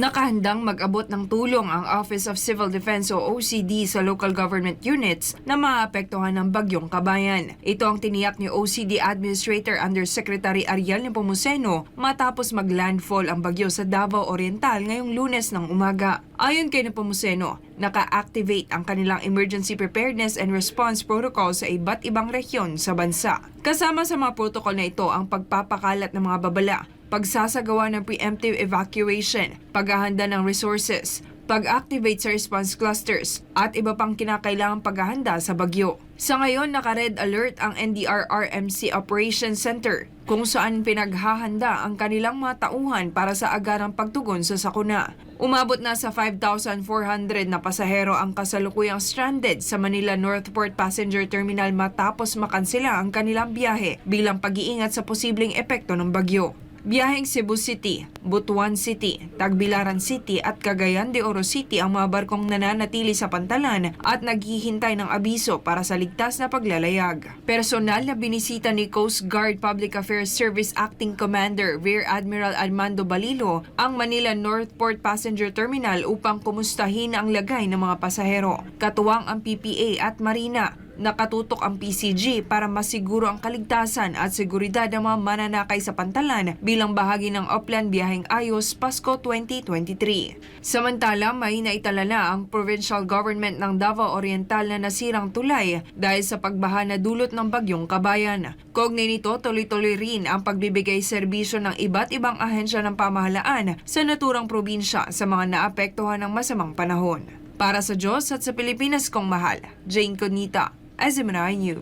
Nakahandang mag-abot ng tulong ang Office of Civil Defense o OCD sa local government units na maapektuhan ng bagyong kabayan. Ito ang tiniyak ni OCD Administrator Undersecretary Ariel Nepomuceno matapos maglandfall ang bagyo sa Davao Oriental ngayong lunes ng umaga. Ayon kay Nepomuceno, naka-activate ang kanilang emergency preparedness and response protocol sa iba't ibang rehiyon sa bansa. Kasama sa mga protocol na ito ang pagpapakalat ng mga babala, pagsasagawa ng preemptive evacuation, paghahanda ng resources, pag-activate sa response clusters, at iba pang kinakailangang paghahanda sa bagyo. Sa ngayon, naka-red alert ang NDRRMC Operations Center kung saan pinaghahanda ang kanilang mga tauhan para sa agarang pagtugon sa sakuna. Umabot na sa 5,400 na pasahero ang kasalukuyang stranded sa Manila Northport Passenger Terminal matapos makansela ang kanilang biyahe bilang pag-iingat sa posibleng epekto ng bagyo. Biyaheng Cebu City, Butuan City, Tagbilaran City at Cagayan de Oro City ang mga barkong nananatili sa pantalan at naghihintay ng abiso para sa ligtas na paglalayag. Personal na binisita ni Coast Guard Public Affairs Service Acting Commander Rear Admiral Armando Balilo ang Manila Northport Passenger Terminal upang kumustahin ang lagay ng mga pasahero. Katuwang ang PPA at Marina Nakatutok ang PCG para masiguro ang kaligtasan at seguridad ng mga mananakay sa pantalan bilang bahagi ng Upland Biyaheng Ayos Pasko 2023. Samantala, may naitalala ang provincial government ng Davao Oriental na nasirang tulay dahil sa pagbaha na dulot ng bagyong kabayan. Kognay nito, tuloy-tuloy rin ang pagbibigay serbisyo ng iba't ibang ahensya ng pamahalaan sa naturang probinsya sa mga naapektuhan ng masamang panahon. Para sa Diyos at sa Pilipinas kong mahal, Jane Conita, as in I knew.